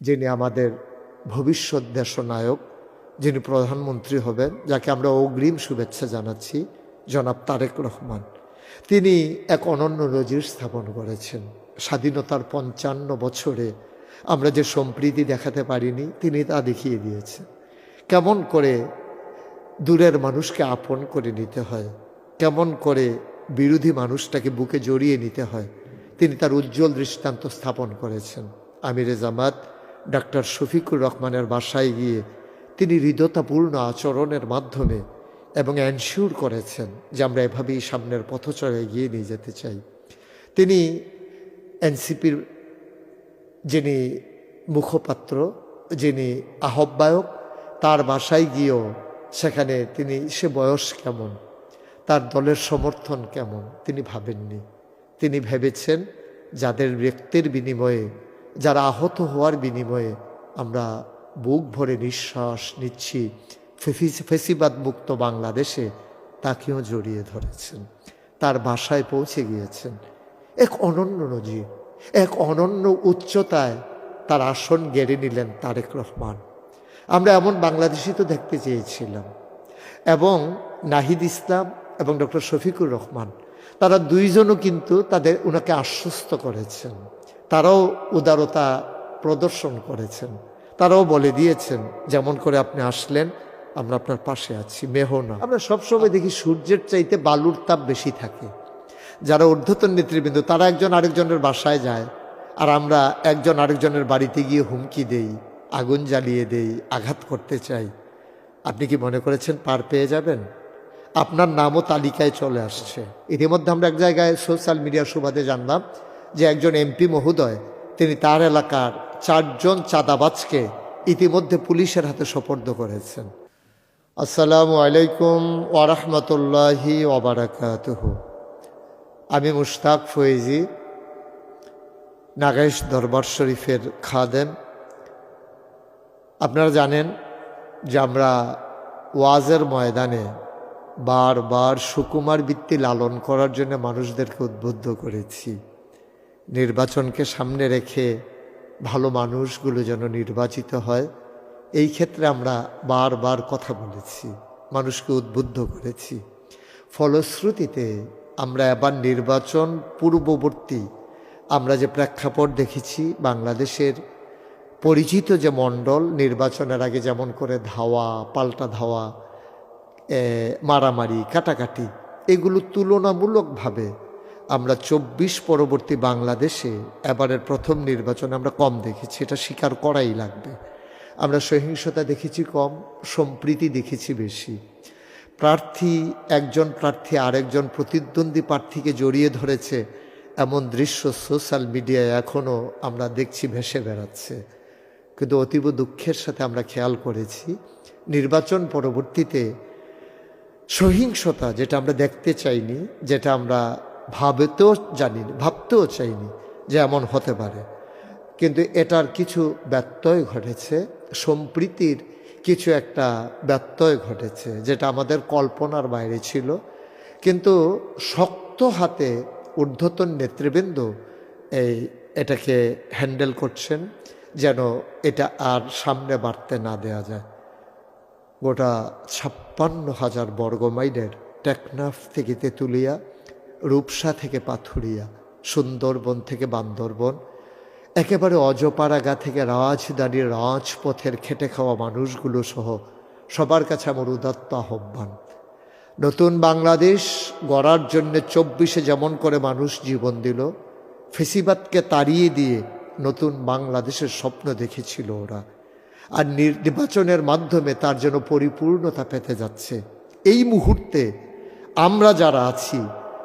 যিনি আমাদের ভবিষ্যৎ দেশনায়ক, যিনি প্রধানমন্ত্রী হবেন, যাকে আমরা অগ্রিম শুভেচ্ছা জানাচ্ছি, জনাব তারেক রহমান। তিনি এক অনন্য নজির স্থাপন করেছেন। স্বাধীনতার পঞ্চান্ন বছরে আমরা যে সম্প্রীতি দেখাতে পারিনি, তিনি তা দেখিয়ে দিয়েছেন। কেমন করে দূরের মানুষকে আপন করে নিতে হয়, কেমন করে বিরোধী মানুষটাকে বুকে জড়িয়ে নিতে হয়, তিনি তার উজ্জ্বল দৃষ্টান্ত স্থাপন করেছেন। আমিরে জামাত ডাক্তার শফিকুর রহমানের বাসায় গিয়ে তিনি হৃদতাপূর্ণ আচরণের মাধ্যমে এবং এনশিওর করেছেন যে আমরা এভাবেই সামনের পথচরে এগিয়ে নিয়ে যেতে চাই। তিনি এনসিপির যিনি মুখপাত্র, যিনি আহ্বায়ক, তার বাসায় গিয়েও সেখানে তিনি সে বয়স কেমন, তার দলের সমর্থন কেমন তিনি ভাবেননি। তিনি ভেবেছেন যাদের ব্যক্তির বিনিময়ে যারা আহত হওয়ার বিনিময়ে আমরা বুক ভরে নিঃশ্বাস নিচ্ছি ফেসিবাদ মুক্ত বাংলাদেশে তাকেও জড়িয়ে ধরেছেন। তার বাসায় পৌঁছে গিয়েছেন। এক অনন্য নজির, এক অনন্য উচ্চতায় তার আসন গেড়ে নিলেন তারেক রহমান। আমরা এমন বাংলাদেশি তো দেখতে চেয়েছিলাম। এবং নাহিদ ইসলাম এবং ডক্টর শফিকুর রহমান তারা দুইজনও কিন্তু তাদের ওনাকে আশ্বস্ত করেছেন। তারাও উদারতা প্রদর্শন করেছেন। তারাও বলে দিয়েছেন, যেমন করে আপনি আসলেন, আমরা আপনার পাশে আছি, মেহ না। আমরা সবসময় দেখি সূর্যের চাইতে বালুর তাপ বেশি থাকে। যারা ঊর্ধ্বতন নেতৃবৃন্দ, তারা একজন আরেকজনের বাসায় যায়, আর আমরা একজন আরেকজনের বাড়িতে গিয়ে হুমকি দেই, আগুন জ্বালিয়ে দেই, আঘাত করতে চাই। আপনি কি মনে করেছেন পার পেয়ে যাবেন? আপনার নামও তালিকায় চলে আসছে। ইতিমধ্যে আমরা এক জায়গায় সোশ্যাল মিডিয়ার সুবাদে জানলাম যে একজন এমপি মহোদয়, তিনি তার এলাকার চারজন চাঁদাবাজকে ইতিমধ্যে পুলিশের হাতে সোপর্দ করেছেন। আসসালামু আলাইকুম ওরহমতুল্লাহি ওবরাকাতুহ আমি মুশতাক ফয়েজি নাগেশ দরবার শরীফের খাদেম। আপনারা জানেন যে আমরা ওয়াজের ময়দানে বারবার সুকুমার বৃত্তি লালন করার জন্য মানুষদেরকে উদ্বুদ্ধ করেছি। নির্বাচনকে সামনে রেখে ভালো মানুষগুলো যেন নির্বাচিত হয়, এই ক্ষেত্রে আমরা বারবার কথা বলেছি, মানুষকে উদ্বুদ্ধ করেছি। ফলশ্রুতিতে আমরা এবার নির্বাচন পূর্ববর্তী আমরা যে প্রেক্ষাপট দেখেছি, বাংলাদেশের পরিচিত যে মণ্ডল, নির্বাচনের আগে যেমন করে ধাওয়া, পাল্টা ধাওয়া মারামারি, কাটাকাটি, এগুলো তুলনামূলকভাবে আমরা চব্বিশ পরবর্তী বাংলাদেশে এবারের প্রথম নির্বাচন আমরা কম দেখেছি, এটা স্বীকার করাই লাগবে। আমরা সহিংসতা দেখেছি কম, সম্প্রীতি দেখেছি বেশি। প্রার্থী, একজন প্রার্থী আরেকজন প্রতিদ্বন্দ্বী প্রার্থীকে জড়িয়ে ধরেছে এমন দৃশ্য সোশ্যাল মিডিয়ায় এখনও আমরা দেখছি ভেসে বেড়াচ্ছে। কিন্তু অতীব দুঃখের সাথে আমরা খেয়াল করেছি, নির্বাচন পরবর্তীতে সহিংসতা যেটা আমরা দেখতে চাইনি, যেটা আমরা ভাবতেও জানি ভাবতেও চাইনি যে এমন হতে পারে। কিন্তু এটার কিছু ব্যত্যয় ঘটেছে, সম্প্রীতির কিছু একটা ব্যত্যয় ঘটেছে, যেটা আমাদের কল্পনার বাইরে ছিল। কিন্তু শক্ত হাতে ঊর্ধ্বতন নেতৃবৃন্দ এই এটাকে হ্যান্ডেল করছেন, যেন এটা আর সামনে বাড়তে না দেয়া যায়। গোটা ছাপ্পান্ন হাজার বর্গমাইলের টেকনাফ থেকে তেঁতুলিয়া, রূপসা থেকে পাথুরিয়া, সুন্দরবন থেকে বান্দরবন, একেবারে অজপাড়াগা থেকে রাজধানীর রাজপথের খেটে খাওয়া মানুষগুলো সহ সবার কাছে আমার উদাত্ত আহ্বান। নতুন বাংলাদেশ গড়ার জন্যে চব্বিশে যেমন করে মানুষ জীবন দিল, ফেসিবাদকে তাড়িয়ে দিয়ে নতুন বাংলাদেশের স্বপ্ন দেখেছিল ওরা। আর নির্বাচনের মাধ্যমে তার যেন পরিপূর্ণতা পেতে যাচ্ছে। এই মুহূর্তে আমরা যারা আছি,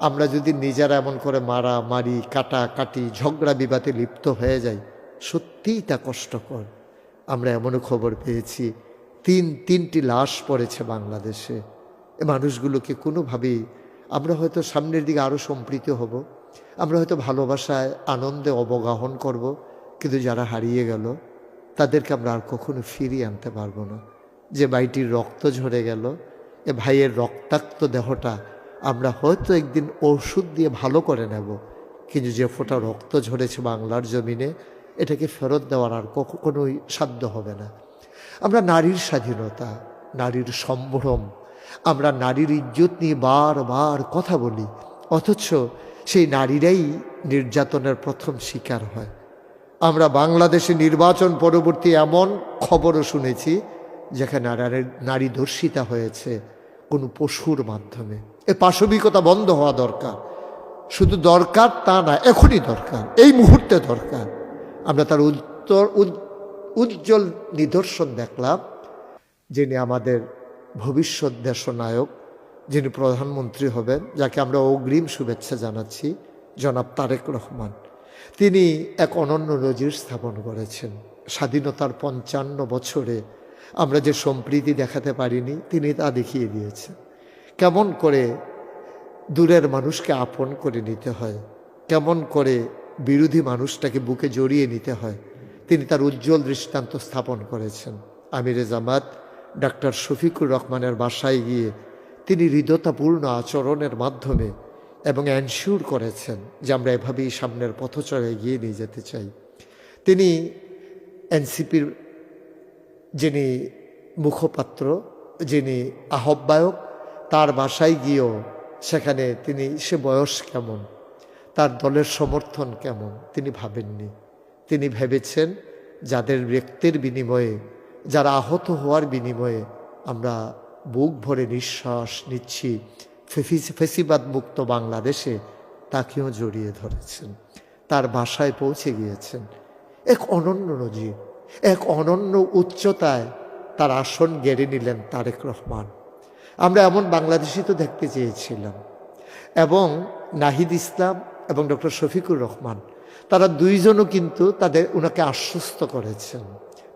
আমরা যদি নিজেরা এমন করে মারা মারি কাটা কাটি ঝগড়া বিবাদে লিপ্ত হয়ে যাই, সত্যিই তা কষ্টকর। আমরা এমনও খবর পেয়েছি, তিন, তিনটি লাশ পড়েছে বাংলাদেশে। এ মানুষগুলোকে কোনোভাবেই আমরা হয়তো সামনের দিকে আরও সম্পৃক্ত হব, আমরা হয়তো ভালোবাসায়, আনন্দে অবগাহন করব, কিন্তু যারা হারিয়ে গেল তাদেরকে আমরা আর কখনো ফিরিয়ে আনতে পারব না। যে ভাইটির রক্ত ঝরে গেল, এ ভাইয়ের রক্তাক্ত দেহটা আমরা হয়তো একদিন ওষুধ দিয়ে ভালো করে নেব, কিন্তু যে ফোঁটা রক্ত ঝরেছে বাংলার জমিনে, এটাকে ফেরত দেওয়ার আর কখনোই সাধ্য হবে না। আমরা নারীর স্বাধীনতা, নারীর সম্ভ্রম, আমরা নারীর ইজ্জত নিয়ে বারবার কথা বলি, অথচ সেই নারীরাই নির্যাতনের প্রথম শিকার হয়। আমরা বাংলাদেশে নির্বাচন পরবর্তী এমন খবরও শুনেছি যেখানে নারী- ধর্ষিতা হয়েছে কোনো পশুর মাধ্যমে। এ পাশবিকতা বন্ধ হওয়া দরকার। শুধু দরকার তা না, এখনই দরকার, এই মুহূর্তে দরকার। আমরা তার উত্তর উজ্জ্বল নিদর্শন দেখলাম, যিনি আমাদের ভবিষ্যৎ দেশনায়ক, যিনি প্রধানমন্ত্রী হবেন, যাকে আমরা অগ্রিম শুভেচ্ছা জানাচ্ছি, জনাব তারেক রহমান। তিনি এক অনন্য নজির স্থাপন করেছেন। স্বাধীনতার পঞ্চান্ন বছরে আমরা যে সম্প্রীতি দেখাতে পারিনি, তিনি তা দেখিয়ে দিয়েছেন। কেমন করে দূরের মানুষকে আপন করে নিতে হয়, কেমন করে বিরোধী মানুষটাকে বুকে জড়িয়ে নিতে হয়, তিনি তার উজ্জ্বল দৃষ্টান্ত স্থাপন করেছেন। আমিরে জামাত, ডাক্তার শফিকুর রহমানের বাসায় গিয়ে তিনি হৃদতাপূর্ণ আচরণের মাধ্যমে এবং এনশিওর করেছেন যে আমরা এভাবেই সামনের পথচরে এগিয়ে নিয়ে যেতে চাই। তিনি এনসিপির যিনি মুখপাত্র, যিনি আহ্বায়ক, তার বাসায় গিয়েও সেখানে তিনি সে বয়স কেমন, তার দলের সমর্থন কেমন, তিনি ভাবেননি। তিনি ভেবেছেন যাদের ব্যক্তির বিনিময়ে, যারা আহত হওয়ার বিনিময়ে আমরা বুক ভরে নিঃশ্বাস নিচ্ছি ফেফিস- ফেসিবাদ মুক্ত বাংলাদেশে তাকেও জড়িয়ে ধরেছেন। তার বাসায় পৌঁছে গিয়েছেন। এক অনন্য নজির, এক অনন্য উচ্চতায় তার আসন গেড়ে নিলেন তারেক রহমান। আমরা এমন বাংলাদেশি তো দেখতে চেয়েছিলাম। এবং নাহিদ ইসলাম এবং ডক্টর শফিকুর রহমান, তারা দুইজনও কিন্তু তাদের ওনাকে আশ্বস্ত করেছেন।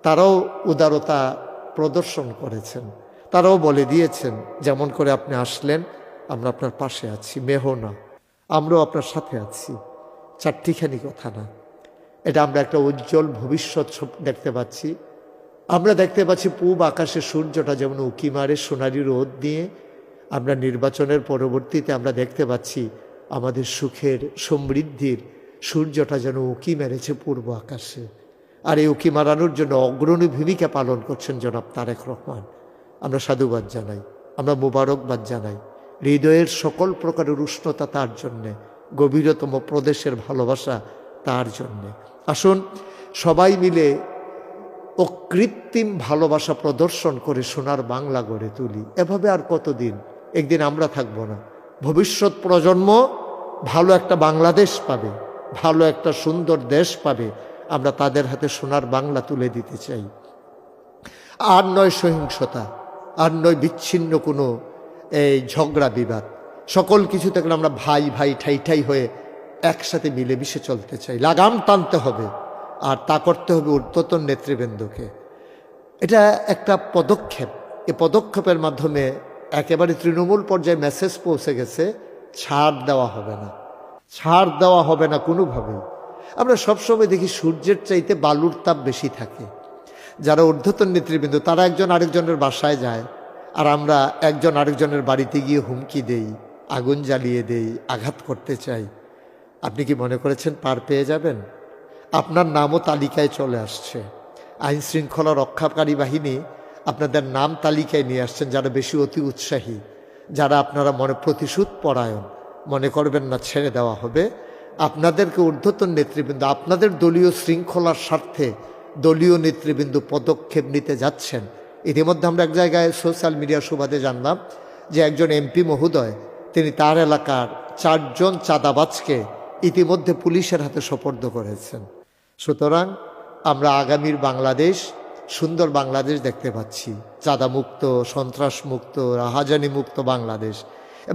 তারাও উদারতা প্রদর্শন করেছেন। তারাও বলে দিয়েছেন, যেমন করে আপনি আসলেন আমরা আপনার পাশে আছি, মেহ না। আমরাও আপনার সাথে আছি। চারটিখানি কথা না। এটা আমরা একটা উজ্জ্বল ভবিষ্যৎ দেখতে পাচ্ছি। আমরা দেখতে পাচ্ছি পূব আকাশে সূর্যটা যেমন উকি মারে সোনালি রোদ দিয়ে, আমরা নির্বাচনের পরবর্তীতে আমরা দেখতে পাচ্ছি আমাদের সুখের সমৃদ্ধির সূর্যটা যেন উকি মেরেছে পূর্ব আকাশে। আর এই উকি মারানোর জন্য অগ্রণী ভূমিকা পালন করছেন জনাব তারেক রহমান। আমরা সাধুবাদ জানাই, আমরা মোবারকবাদ জানাই। হৃদয়ের সকল প্রকারের উষ্ণতা তার জন্যে, গভীরতম প্রদেশের ভালোবাসা তার জন্যে। আসুন, সবাই মিলে অকৃত্রিম ভালোবাসা প্রদর্শন করে সোনার বাংলা গড়ে তুলি। এভাবে আর কতদিন? একদিন আমরা থাকব না। ভবিষ্যৎ প্রজন্ম ভালো একটা বাংলাদেশ পাবে, ভালো একটা সুন্দর দেশ পাবে। আমরা তাদের হাতে সোনার বাংলা তুলে দিতে চাই। আর নয় সহিংসতা, আর নয় বিচ্ছিন্ন কোনো এই ঝগড়া বিবাদ। সকল কিছু থেকে আমরা ভাই ভাই, ঠাই ঠাই হয়ে একসাথে মিলেমিশে চলতে চাই। লাগাম টানতে হবে, আর তা করতে হবে ঊর্ধ্বতন নেতৃবৃন্দকে। এটা একটা পদক্ষেপ। এ পদক্ষেপের মাধ্যমে একেবারে তৃণমূল পর্যায়ে মেসেজ পৌঁছে গেছে, ছাড় দেওয়া হবে না। ছাড় দেওয়া হবে না কোনোভাবেই। আমরা সবসময় দেখি সূর্যের চাইতে বালুর তাপ বেশি থাকে। যারা ঊর্ধ্বতন নেতৃবৃন্দ, তারা একজন আরেকজনের বাসায় যায় আর আমরা একজন আরেকজনের বাড়িতে গিয়ে হুমকি দেই, আগুন জ্বালিয়ে দেই, আঘাত করতে চাই। আপনি কি মনে করেছেন পার পেয়ে যাবেন? আপনার নামও তালিকায় চলে আসছে। আইন শৃঙ্খলা রক্ষাকারী বাহিনী আপনাদের নাম তালিকায় নিয়ে আসছেন যারা বেশি অতি উৎসাহী, যারা আপনারা মনে প্রতিশোধ পরায়ণ। মনে করবেন না, ছেড়ে দেওয়া হবে। আপনাদেরকে ঊর্ধ্বতন নেতৃবৃন্দ, আপনাদের দলীয় শৃঙ্খলার স্বার্থে দলীয় নেতৃবৃন্দ পদক্ষেপ নিতে যাচ্ছেন। ইতিমধ্যে আমরা এক জায়গায় সোশ্যাল মিডিয়ার সুবাদে জানলাম যে একজন এমপি মহোদয়, তিনি তার এলাকার চারজন চাঁদাবাজকে ইতিমধ্যে পুলিশের হাতে সোপর্দ করেছেন। সুতরাং আমরা আগামীর বাংলাদেশ, সুন্দর বাংলাদেশ দেখতে পাচ্ছি। চাঁদামুক্ত, সন্ত্রাসমুক্ত রাহাজানি মুক্ত বাংলাদেশ।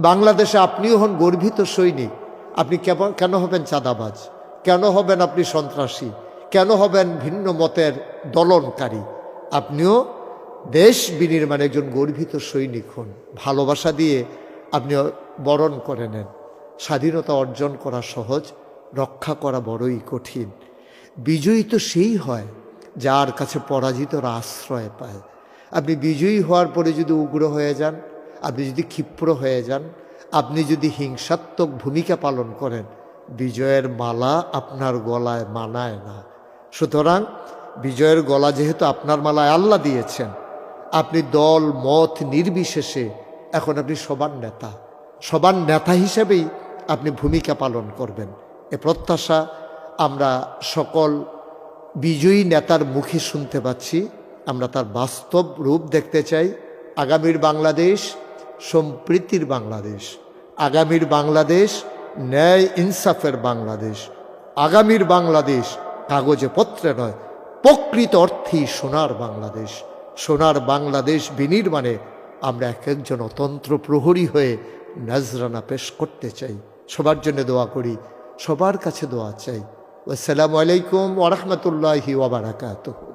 বাংলাদেশে আপনিও হন গর্বিত সৈনিক। আপনি কেন হবেন চাঁদাবাজ? কেন হবেন আপনি সন্ত্রাসী? কেন হবেন ভিন্ন মতের দলনকারী? আপনিও দেশ বিনির্মাণে একজন গর্বিত সৈনিক হন। ভালোবাসা দিয়ে আপনি বরণ করে নেন। স্বাধীনতা অর্জন করা সহজ, রক্ষা করা বড়ই কঠিন। বিজয়ী তো সেই হয় যার কাছে পরাজিতরা আশ্রয় পায়। আপনি বিজয়ী হওয়ার পরে যদি উগ্র হয়ে যান, আপনি যদি ক্ষিপ্র হয়ে যান, আপনি যদি হিংসাত্মক ভূমিকা পালন করেন, বিজয়ের মালা আপনার গলায় মানায় না। সুতরাং বিজয়ের গলা যেহেতু আপনার মালায় আল্লাহ দিয়েছেন আপনি দল, মত নির্বিশেষে এখন আপনি সবার নেতা। সবার নেতা হিসেবেই আপনি ভূমিকা পালন করবেন। এ প্রত্যাশা আমরা সকল বিজয়ী নেতার মুখে শুনতে পাচ্ছি। আমরা তার বাস্তব রূপ দেখতে চাই। আগামীর বাংলাদেশ সম্প্রীতির বাংলাদেশ। আগামীর বাংলাদেশ ন্যায় ইনসাফের বাংলাদেশ। আগামীর বাংলাদেশ কাগজে পত্রে নয়, প্রকৃত অর্থেই সোনার বাংলাদেশ। সোনার বাংলাদেশ বিনির্মাণে আমরা এক একজন অতন্ত্র প্রহরী হয়ে নজরানা পেশ করতে চাই। সবার জন্য দোয়া করি, সবার কাছে দোয়া চাই। আসসালামু আলাইকুম ওরহমতুল্লাহি ওবরাকাতুহ